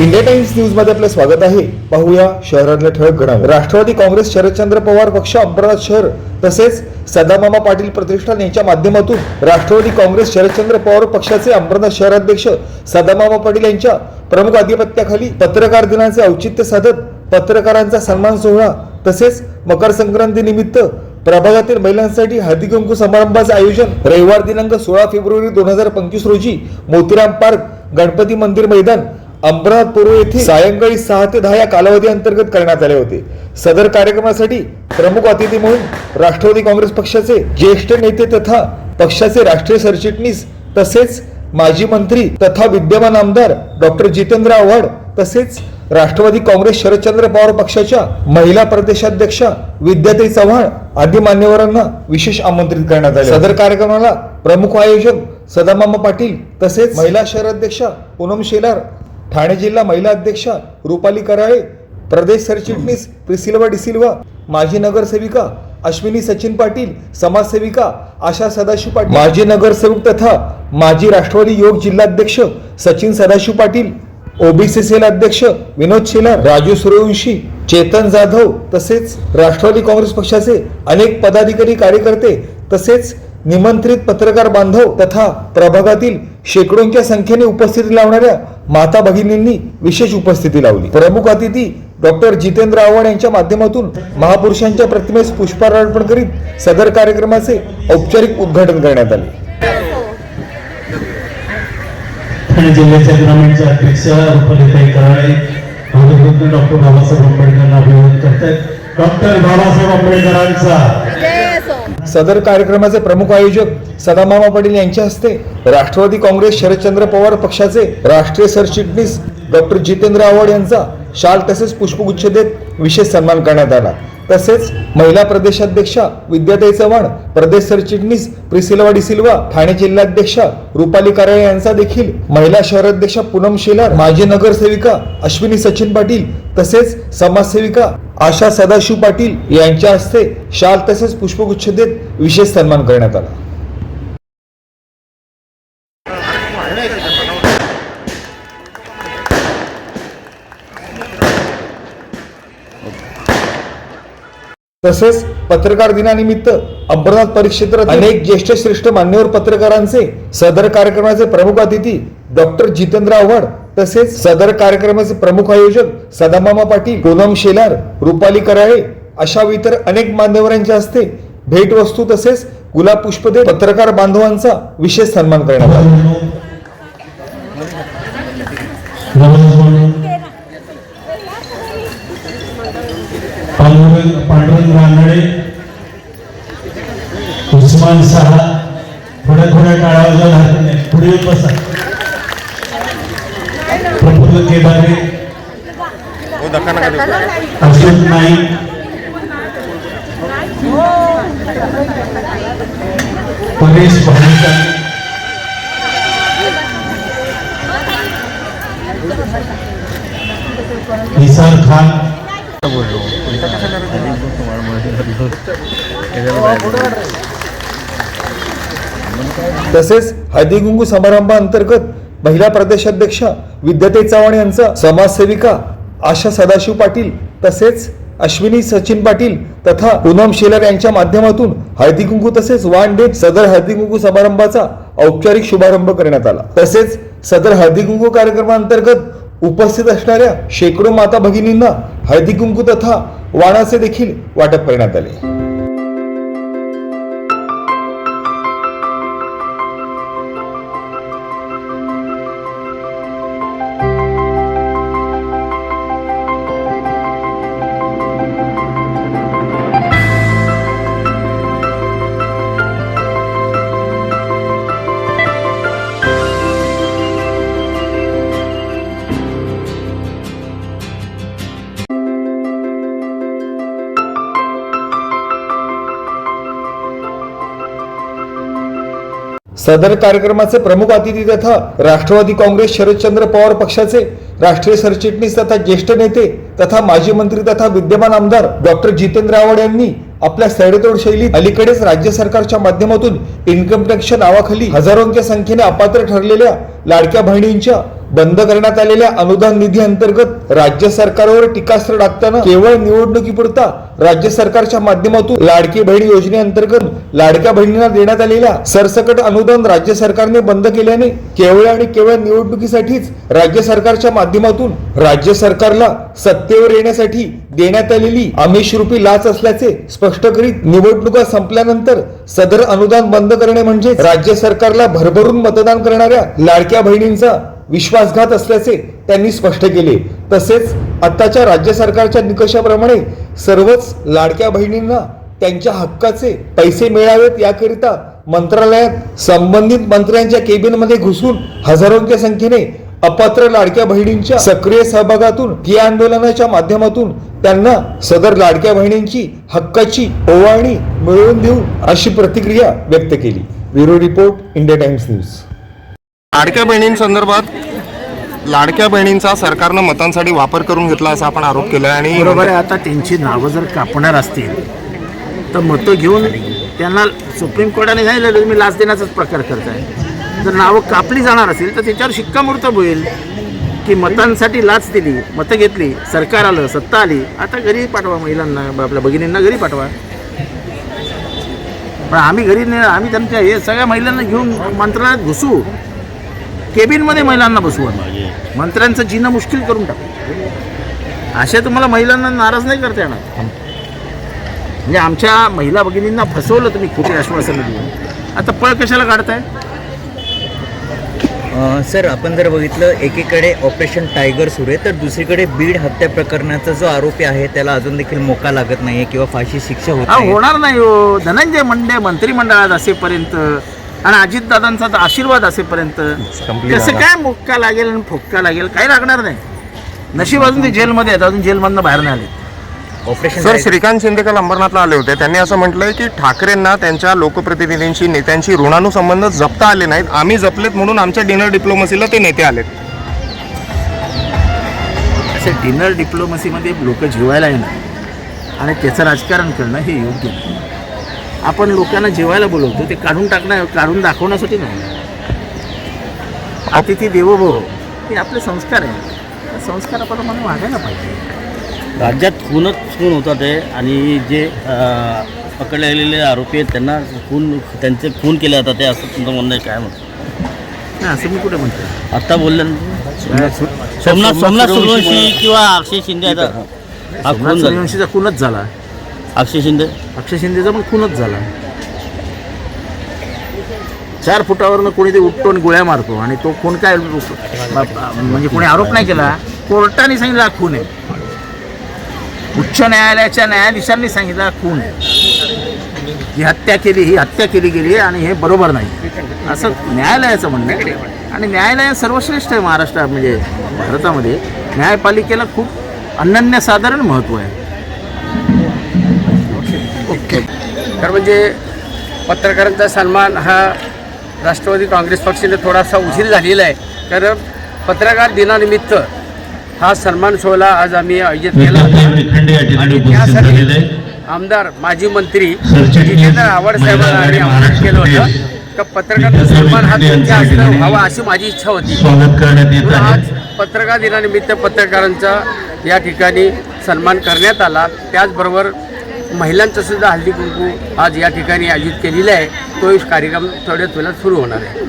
India times न्यूजमध्ये आपलं स्वागत आहे. पाहूया शहरातल्या ठळक घडामोडी. राष्ट्रवादी काँग्रेस शरदचंद्र पवार पक्ष अंबरनाथ शहर तसेच सदामामा पाटील प्रतिष्ठान यांच्या माध्यमातून राष्ट्रवादी काँग्रेस शरदचंद्र पवार पक्षाचे अंबरनाथ शहराध्यक्ष सदामामा पाटील यांच्या प्रमुख आधिपत्याखाली पत्रकार दिनाचे औचित्य साधत पत्रकारांचा सन्मान सोहळा तसेच मकर संक्रांती निमित्त प्रभागातील महिलांसाठी हळदीकुंकू समारंभाचे आयोजन रविवार दिनांक सोळा फेब्रुवारी दोन हजार पंचवीस रोजी मोतीराम पार्क गणपती मंदिर मैदान अंबरनाथ पूर्व येथे सायंकाळी सहा ते दहा या कालावधी अंतर्गत करण्यात आले होते. सदर कार्यक्रमासाठी प्रमुख अतिथी म्हणून राष्ट्रवादी काँग्रेस पक्षाचे ज्येष्ठ नेते तथा पक्षाचे राष्ट्रीय सरचिटणीस तसेच माजी मंत्री तथा विद्यमान आमदार डॉक्टर जितेंद्र आव्हाड तसेच राष्ट्रवादी काँग्रेस शरदचंद्र पवार पक्षाच्या महिला प्रदेशाध्यक्षा विद्याताई चव्हाण आदी मान्यवरांना विशेष आमंत्रित करण्यात आले सदर कार्यक्रमाला प्रमुख आयोजक सदामामा पाटील तसेच महिला शहराध्यक्षा पूनम शेलार ठाणे जिल्हा महिला अध्यक्षा रुपाली कराळे प्रदेश सरचिटणीस प्रिसिल्वा डिसिल्वा माजी नगरसेविका अश्विनी सचिन पाटील समाजसेविका आशा सदाशिव पाटील. माजी नगरसेवक तथा माजी राष्ट्रवादी योग जिल्हाध्यक्ष सचिन सदाशिव पाटील ओबीसी सेल अध्यक्ष विनोद शेलार राजू सूर्यवंशी चेतन जाधव तसेच राष्ट्रवादी काँग्रेस पक्षाचे अनेक पदाधिकारी कार्यकर्ते तसेच निमंत्रित पत्रकार बांधव तथा प्रभागातील शेकडोंच्या संख्येने उपस्थिती लावणाऱ्या माता भगिनींनी विशेष उपस्थिती लावली. प्रमुख अतिथी डॉक्टर जितेंद्र आव्हाड यांच्या माध्यमातून महापुरुषांच्या प्रतिमेस पुष्पहार अर्पण करीत सदर कार्यक्रमाचे औपचारिक उद्घाटन करण्यात आले. ठाणे जिल्ह्याच्या ग्रामीणच्या अध्यक्ष रुपालीताई कराळे डॉक्टर बाबासाहेब आंबेडकरांना अभिवादन करतात. डॉक्टर बाबासाहेब आंबेडकरांचा. सदर कार्यक्रमाचे प्रमुख आयोजक सदामामा पाटील यांच्या हस्ते राष्ट्रवादी काँग्रेस शरदचंद्र पवार पक्षाचे राष्ट्रीय सरचिटणीस डॉक्टर जितेंद्र आव्हाड यांचा शाल तसेच पुष्पगुच्छ देत विशेष सन्मान करण्यात आला. तसेच महिला प्रदेशाध्यक्षा विद्याताई चव्हाण प्रदेश सरचिटणीस प्रिसिल्वा डिसिल्वा ठाणे जिल्हाध्यक्षा रुपाली कराळे यांचा देखील महिला शहराध्यक्षा पूनम शेलार माजी नगरसेविका अश्विनी सचिन पाटील तसेच समाजसेविका आशा सदाशिव पाटील यांच्या हस्ते शाल तसेच पुष्पगुच्छ देत विशेष सन्मान करण्यात आला. तसेच पत्रकार दिनानिमित्त अंबरनाथ परिक्षेत्रात अनेक ज्येष्ठ श्रेष्ठ मान्यवर पत्रकारांचे सदर कार्यक्रमाचे प्रमुख अतिथी डॉक्टर जितेंद्र आव्हाड तसेच सदर कार्यक्रमाचे प्रमुख आयोजक सदामामा पाटील पूनम शेलार रुपाली कराळे अशा इतर अनेक मान्यवरांच्या हस्ते भेटवस्तू तसेच गुलाब पुष्प पुष्पदे पत्रकार बांधवांचा विशेष सन्मान करण्यात आला. पांडुरंग रानडे उस्मान सहा थोड्या थोड्या काळावर पुढे बसा प्रफुल्ल केदारे अशोक नाईक परेश भानुशाली निसार खान. तसेच हळदी कुंकू समारंभाअंतर्गत महिला प्रदेशाध्यक्ष विद्यते चव्हाण यांचं समाजसेविका आशा सदाशिव पाटील तसेच अश्विनी सचिन पाटील तथा पूनम शेलर यांच्या माध्यमातून हळदी कुंकू तसेच वन डे सदर हळदी कुंकू समारंभाचा औपचारिक शुभारंभ करण्यात आला. तसेच सदर हळदी कुंकू कार्यक्रमाअंतर्गत उपस्थित असणाऱ्या शेकडो माता भगिनींना हळदी कुंकू तथा वाणाचे देखील वाटप करण्यात आले. सदर कार्यक्रमाचे प्रमुख अतिथी तथा राष्ट्रवादी काँग्रेस शरदचंद्र पवार पक्षाचे राष्ट्रीय सरचिटणीस तथा ज्येष्ठ नेते तथा माजी मंत्री तथा विद्यमान आमदार डॉक्टर जितेंद्र आव्हाड यांनी आपल्या सैडेतोड शैलीत अलीकडेच राज्य सरकारच्या माध्यमातून इन्कम टॅक्सच्या नावाखाली हजारोंच्या संख्येने अपात्र ठरलेल्या लाडक्या बहिणींच्या बंद करण्यात आलेल्या अनुदान निधी अंतर्गत राज्य सरकारवर टीकास्त्र टाकताना केवळ निवडणुकीपुरता राज्य सरकारच्या माध्यमातून लाडकी बहीण योजनेअंतर्गत लाडक्या बहिणींना देण्यात आलेल्या सरसकट अनुदान राज्य सरकारने बंद केल्याने केवळ आणि केवळ निवडणुकीसाठीच राज्य सरकारच्या माध्यमातून राज्य सरकारला सत्तेवर येण्यासाठी देण्यात आलेली आमिष रूपी लाच असल्याचे स्पष्ट करीत निवडणुका संपल्यानंतर सदर अनुदान बंद करणे म्हणजे राज्य सरकारला भरभरून मतदान करणाऱ्या लाडक्या बहिणींचा विश्वासघात असल्याचे त्यांनी स्पष्ट केले. तसेच आताच्या राज्य सरकारच्या निकषाप्रमाणे सर्वच लाडक्या बहिणींना त्यांच्या हक्काचे पैसे मिळावेत याकरिता मंत्रालयात संबंधित मंत्र्यांच्या केबिनमध्ये घुसून हजारोंच्या संख्येने अपात्र लाडक्या बहिणींच्या सक्रिय सहभागातून या आंदोलनाच्या माध्यमातून त्यांना सदर लाडक्या बहिणींची हक्काची ओवाळणी मिळवून देऊ अशी प्रतिक्रिया व्यक्त केली. Bureau report India Times news. लाडक्या बहिणींसंदर्भात लाडक्या बहिणींचा सरकारनं मतांसाठी वापर करून घेतला असा आपण आरोप केला आणि बरोबर आहे आता त्यांची नावं जर कापणार असतील तर मतं घेऊन त्यांना सुप्रीम कोर्टाने सांगितलं तुम्ही लाच देण्याचाच प्रकार करताय. जर नावं कापली जाणार असेल तर त्याच्यावर शिक्कामोर्तब होईल की मतांसाठी लाच दिली मतं घेतली सरकार आलं सत्ता आली आता घरी पाठवा महिलांना आपल्या भगिनींना घरी पाठवा. पण आम्ही घरी नाही आम्ही त्यांच्या हे सगळ्या महिलांना घेऊन मंत्रालयात घुसू. केबिनमध्ये महिलांना बसवू आम्ही. मंत्र्यांचं जिणं मुश्किल करून टाकू. अशा तुम्हाला महिलांना नाराज नाही करता येणार? म्हणजे आमच्या महिला भगिनींना फसवलं तुम्ही खोटी आश्वासनं देऊन आता पळ कशाला काढताय? अ, सर आपण जर बघितलं एकीकडे ऑपरेशन टायगर सुरू आहे तर दुसरीकडे बीड हत्या प्रकरणाचा जो आरोपी आहे त्याला अजून देखील मोका लागत नाहीये किंवा फाशी शिक्षा होत नाही. होणार नाही हो. धनंजय मुंडे मंत्रिमंडळात असेपर्यंत आणि अजितदादांचा तर आशीर्वाद असेपर्यंत. कसं काय मुक्का लागेल आणि फुक्का लागेल काही लागणार नाही. नशीब अजून ते जेलमध्ये आहेत अजून जेलमधनं बाहेर नाही आले ऑपरेशन सर श्रीकांत शिंदे काल अंबरनाथला आले होते. त्यांनी असं म्हटलंय की ठाकरेंना त्यांच्या लोकप्रतिनिधींशी नेत्यांशी ऋणानुसंबंध जपता आले नाहीत. आम्ही जपलेत म्हणून आमच्या डिनर डिप्लोमसीला ते नेते आलेत. असे डिनर डिप्लोमसीमध्ये लोक जेवायला येणार. आणि त्याचं राजकारण करणं हे योग्य नाही. आपण लोकांना जेवायला बोलवतो ते काढून टाकणं काढून दाखवण्यासाठी नाही. अतिथी देवो भव हे आपले संस्कार आहे. त्या संस्काराप्रमाणे वागायला पाहिजे. राज्यात खूनच खून होतात आहे आणि जे पकडले गेलेले आरोपी आहेत त्यांना खून त्यांचे खून केले जातात ते असं तुमचं म्हणणं आहे काय म्हणतं नाही असं मी कुठे म्हणतो? आत्ता बोलले. सोमनाथ सोमनाथ सूर्यवंशी किंवा अक्षय शिंदे आहेत हा खून सूर्यवंशीचा खूनच झाला. अक्षय शिंदे? अक्षय शिंदेचा पण खूनच झाला. चार फुटावरनं कोणी ते उपटून गोळ्या मारतो आणि तो खून काय म्हणजे कोणी आरोप नाही केला. कोर्टाने सांगितला खून आहे. उच्च न्यायालयाच्या न्यायाधीशांनी सांगितला खून आहे. ही हत्या केली ही हत्या केली गेली आणि हे बरोबर नाही. असं न्यायालयाचं म्हणणं आहे. आणि न्यायालय सर्वश्रेष्ठ आहे महाराष्ट्रात म्हणजे भारतामध्ये. न्यायपालिकेला खूप अनन्यसाधारण महत्त्व आहे. तर म्हणजे पत्रकारांचा सन्मान हा राष्ट्रवादी काँग्रेस पक्षाने थोडासा उशीर झालेला आहे. कारण पत्रकार दिनानिमित्त हा सन्मान सोहळा आज आम्ही आयोजित केला. आणि त्यासाठी. आमदार माजी मंत्री जितेंद्र आव्हाड साहेबांना आम्ही आमंत्रित केलं होतं. का पत्रकारांचा सन्मान हा निखंडे तुमच्या यांच्या हस्ते ठिकाणी व्हावा अशी माझी इच्छा होती. आज पत्रकार दिनानिमित्त पत्रकारांचा या ठिकाणी सन्मान करण्यात आला. त्याचबरोबर महिलांचं सुद्धा हल्दी कुंकू आज या ठिकाणी आयोजित केलेला आहे. तो कार्यक्रम थोड्याच वेळात सुरू होणार आहे.